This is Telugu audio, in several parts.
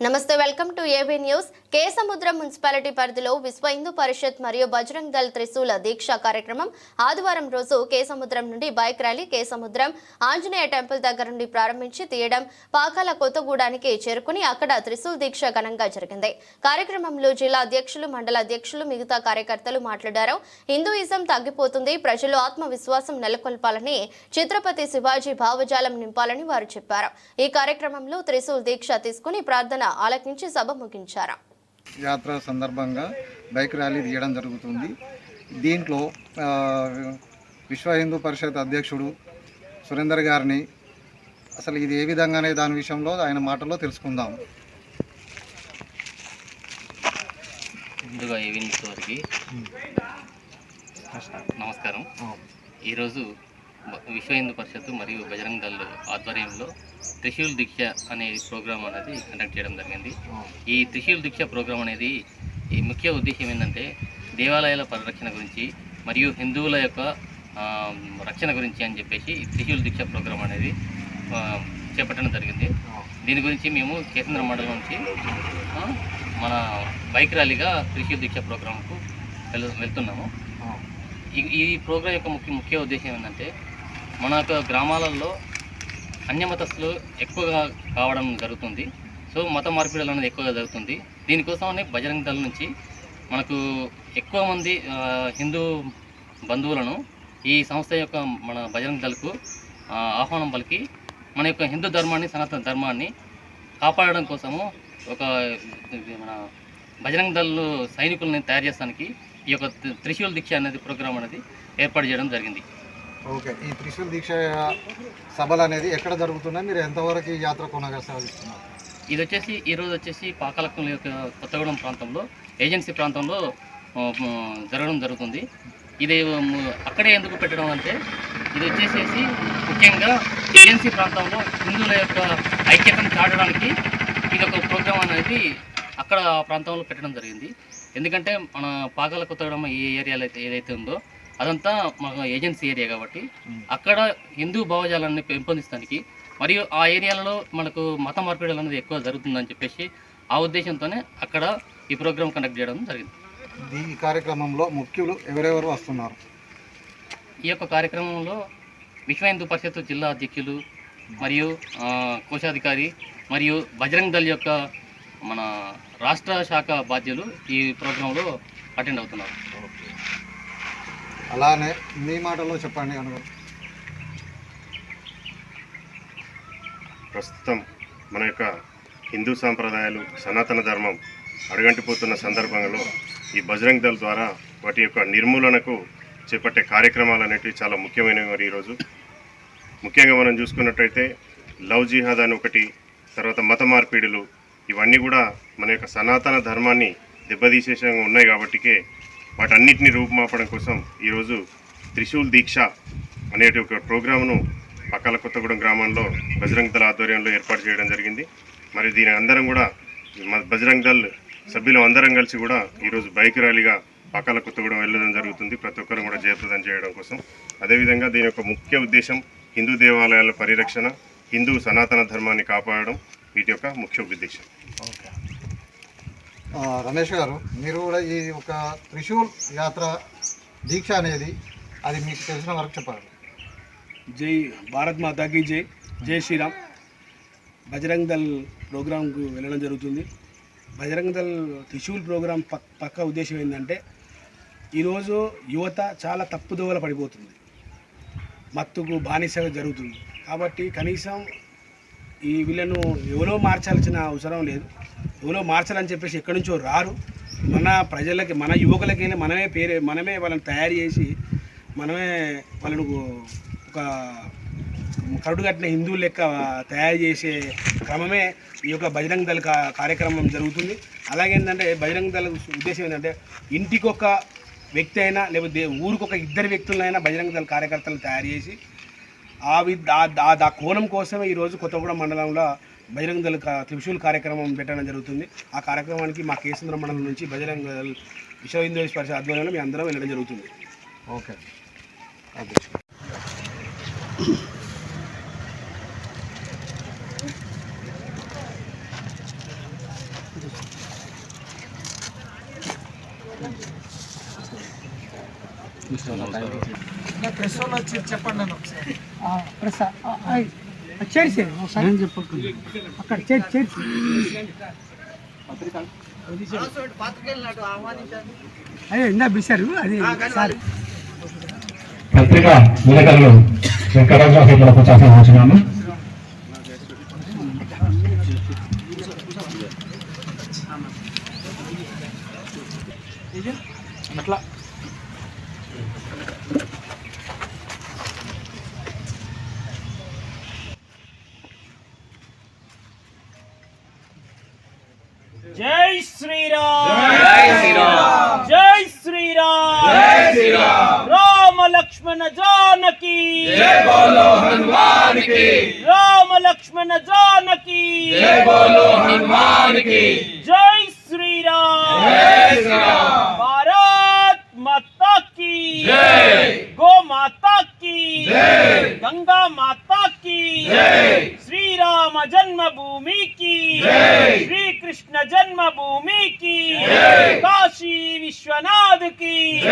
నమస్తే welcome to AB news. Kesamudram municipality పరిధిలో విశ్వ హిందూ పరిషత్ మరియు బజరంగ్ దళ్ త్రిశూల దీక్ష కార్యక్రమం ఆదివారం రోజు కేసముద్రం నుండి bike rally Kesamudram Anjaneya temple దగ్గర నుండి ప్రారంభించి తీయడం పాకాల కొత్తగూడానికి చేరుకుని అక్కడ త్రిశూల్ దీక్ష ఘనంగా జరిగింది. కార్యక్రమంలో జిల్లా అధ్యక్షులు మండల అధ్యక్షులు మిగతా కార్యకర్తలు మాట్లాడారు. హిందూయిజం తగ్గిపోతుంది ప్రజలు ఆత్మవిశ్వాసం నెలకొల్పాలని చిత్రపతి శివాజీ భావజాలం నింపాలని వారు చెప్పారు. ఈ కార్యక్రమంలో త్రిశూల్ దీక్ష తీసుకుని ప్రార్థన ఆలకించి సభ ముగించారు. యాత్ర సందర్భంగా బైక్ ర్యాలీ తీయడం జరుగుతుంది. దీంట్లో విశ్వ హిందూ పరిషత్ అధ్యక్షుడు సురేందర్ గారిని అసలు ఇది ఏ విధంగానే దాని విషయంలో ఆయన మాటల్లో తెలుసుకుందాం. ముందుగా ఏవిన్ వారికి నమస్కారం. ఈరోజు విశ్వ హిందూ పరిషత్తు మరియు బజరంగ్ దళ్ ఆధ్వర్యంలో త్రిశూల్ దీక్ష అనే ప్రోగ్రాం అనేది కండక్ట్ చేయడం జరిగింది. ఈ త్రిశూల్ దీక్ష ప్రోగ్రాం అనేది ఈ ముఖ్య ఉద్దేశం ఏంటంటే దేవాలయాల పరిరక్షణ గురించి మరియు హిందువుల యొక్క రక్షణ గురించి అని చెప్పేసి త్రిశూల్ దీక్ష ప్రోగ్రాం అనేది చేపట్టడం జరిగింది. దీని గురించి మేము కేంద్ర మండలం నుంచి మన బైక్ ర్యాలీగా త్రిశూల్ దీక్ష ప్రోగ్రాంకు వెళ్తున్నాము. ఈ ఈ ప్రోగ్రాం యొక్క ముఖ్య ముఖ్య ఉద్దేశం ఏంటంటే మన యొక్క గ్రామాలలో అన్యమతస్తులు ఎక్కువగా కావడం జరుగుతుంది. సో మత మార్పిడులు అనేది ఎక్కువగా జరుగుతుంది. దీనికోసమనే బజరంగ దళ నుంచి మనకు ఎక్కువ మంది హిందూ బంధువులను ఈ సంస్థ యొక్క మన బజరంగ దళకు ఆహ్వానం పలికి మన యొక్క హిందూ ధర్మాన్ని సనాతన ధర్మాన్ని కాపాడడం కోసము ఒక మన బజరంగ దళ సైనికుల్ని తయారు చేస్తానికి ఈ యొక్క త్రి- త్రిశూల్ దీక్ష అనేది ప్రోగ్రాం అనేది ఏర్పాటు చేయడం జరిగింది. ఓకే. ఈ త్రిశూల్ దీక్ష సభలు అనేది ఎక్కడ జరుగుతున్నాయి? మీరు ఎంతవరకు ఈ యాత్ర కొనసాగిస్తున్నారు ఇది వచ్చేసి ఈ రోజు వచ్చేసి పాకాలకం యొక్క కొత్తగూడెం ప్రాంతంలో ఏజెన్సీ ప్రాంతంలో జరగడం జరుగుతుంది. ఇది అక్కడే ఎందుకు పెట్టడం అంటే ఇది వచ్చేసేసి ముఖ్యంగా ఏజెన్సీ ప్రాంతంలో హిందువుల యొక్క ఐక్యతను చాటడానికి ఇది ఒక ప్రోగ్రాం అనేది అక్కడ ప్రాంతంలో పెట్టడం జరిగింది. ఎందుకంటే మన పాకాల కొత్తగూడెం ఏ ఏరియాలో అయితే ఏదైతే ఉందో అదంతా మన ఏజెన్సీ ఏరియా కాబట్టి అక్కడ హిందూ భావజాలాన్ని పెంపొందించడానికి మరియు ఆ ఏరియాలలో మనకు మత మార్పిడులు అనేది ఎక్కువ జరుగుతుందని చెప్పేసి ఆ ఉద్దేశంతోనే అక్కడ ఈ ప్రోగ్రామ్ కండక్ట్ చేయడం జరిగింది. ఈ కార్యక్రమంలో ముఖ్యులు ఎవరెవరు వస్తున్నారు? ఈ యొక్క కార్యక్రమంలో విశ్వ హిందూ పరిషత్ జిల్లా అధ్యక్షులు మరియు కోశాధికారి మరియు బజరంగ్ దళ్ యొక్క మన రాష్ట్ర శాఖ బాధ్యులు ఈ ప్రోగ్రాంలో అటెండ్ అవుతున్నారు. అలానే మీ మాటలో చెప్పండి అనుగు ప్రస్తుతం మన యొక్క హిందూ సాంప్రదాయాలు సనాతన ధర్మం అడుగంటిపోతున్న సందర్భంలో ఈ బజరంగ్ దళ్ ద్వారా వాటి యొక్క నిర్మూలనకు చేపట్టే కార్యక్రమాలు అనేటివి చాలా ముఖ్యమైనవి మరి ఈరోజు. ముఖ్యంగా మనం చూసుకున్నట్టయితే లవ్ జిహాద్ అని ఒకటి తర్వాత మత మార్పిడులు ఇవన్నీ కూడా మన యొక్క సనాతన ధర్మాన్ని దెబ్బతీసేసంగా ఉన్నాయి కాబట్టికే వాటన్నిటిని రూపుమాపడం కోసం ఈరోజు త్రిశూల్ దీక్ష అనేటి ఒక ప్రోగ్రామ్ను పక్కల కొత్తగూడెం గ్రామంలో బజరంగ్ దళ ఆధ్వర్యంలో ఏర్పాటు చేయడం జరిగింది. మరి దీని అందరం కూడా బజరంగ్ దళ్ సభ్యులు అందరం కలిసి కూడా ఈరోజు బైక్ ర్యాలీగా పక్కల కొత్తగూడెం వెళ్ళడం జరుగుతుంది. ప్రతి ఒక్కరు కూడా జయప్రదం చేయడం కోసం. అదేవిధంగా దీని యొక్క ముఖ్య ఉద్దేశం హిందూ దేవాలయాల పరిరక్షణ హిందూ సనాతన ధర్మాన్ని కాపాడడం వీటి యొక్క ముఖ్య ఉద్దేశం. ఓకే. రమేష్ గారు మీరు కూడా ఈ ఒక త్రిశూల్ యాత్ర దీక్ష అనేది అది మీకు తెలిసిన వరకు చెప్పాలి. జై భారత్ మాతాకి జై. జై శ్రీరామ్. బజరంగ్ దళ్ ప్రోగ్రాంకు వెళ్ళడం జరుగుతుంది. బజరంగ్ దళ్ త్రిశూల్ ప్రోగ్రాం పక్క ఉద్దేశం ఏంటంటే ఈరోజు యువత చాలా తప్పుదోవల పడిపోతుంది. మత్తుకు బానిసగా జరుగుతుంది. కాబట్టి కనీసం ఈ వీళ్ళను ఎవరో మార్చాల్సిన అవసరం లేదు. ఎవరో మార్చాలని చెప్పేసి ఎక్కడి నుంచో రారు. మన ప్రజలకి మన యువకులకి మనమే పేరే మనమే వాళ్ళని తయారు చేసి మనమే వాళ్ళను ఒక కరుడు కట్టిన హిందువులు లెక్క తయారు చేసే క్రమమే ఈ యొక్క బజరంగ దళ కా- కార్యక్రమం జరుగుతుంది. అలాగే ఏంటంటే బజరంగ దళ ఉద్దేశం ఏంటంటే ఇంటికొక వ్యక్తి అయినా లేకపోతే ఊరికొక ఇద్దరు వ్యక్తులైనా బజరంగ దళ కార్యకర్తలు తయారు చేసి ఆ వి ఆ కోణం కోసమే ఈరోజు కొత్తగూడెం మండలంలో బజరంగ దళ త్రిశూల్ కార్యక్రమం పెట్టడం జరుగుతుంది. ఆ కార్యక్రమానికి మా కేసుంద్ర మండలం నుంచి బజరంగ దళ విశ్వ హిందూ ఆధ్వర్యంలో మేము అందరం వెళ్ళడం జరుగుతుంది. ఓకే. ఓకే. చెప్పండి చేర్చేది ఒకసారి. అక్కడ చేర్చి చేర్చి అదే ఇందా పిలిచారు? అది సార్. పత్రిక విలేకరులు వెంకటరాజు పచాసం అట్లా. श्री राम जय श्री राम जय श्री राम जय श्री राम राम लक्ष्मण जानकी जय बोलो हनुमान की राम लक्ष्मण जानकी जय बोलो हनुमान की जय श्री राम जय श्री राम भारत माता की जय गो माता की जय गंगा माता की जय श्री राम जन्मभूमि की जय श्री कृष्ण जन्मभूमि की। काशी विश्वनाथ की।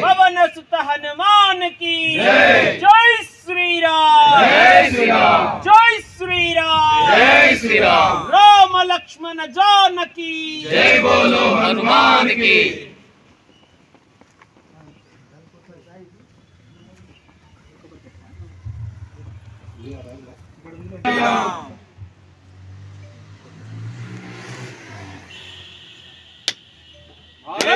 पवन सुत हनुमान की। जय। श्री राम जय श्री राम जय श्री राम जय श्री राम राम लक्ष्मण जानकी। जय बोलो हनुमान की।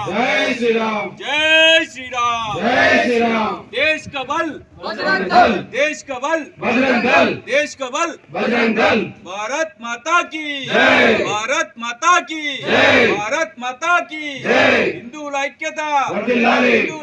राम जय श्री राम। जय श्री राम। जय श्री राम। देश का बल। बजरंग दल। देश का बल। बजरंग दल। देश का बल। बजरंग दल। भारत माता की। जय। भारत माता की। जय। भारत माता की। जय। हिंदू ऐक्यता हिंदू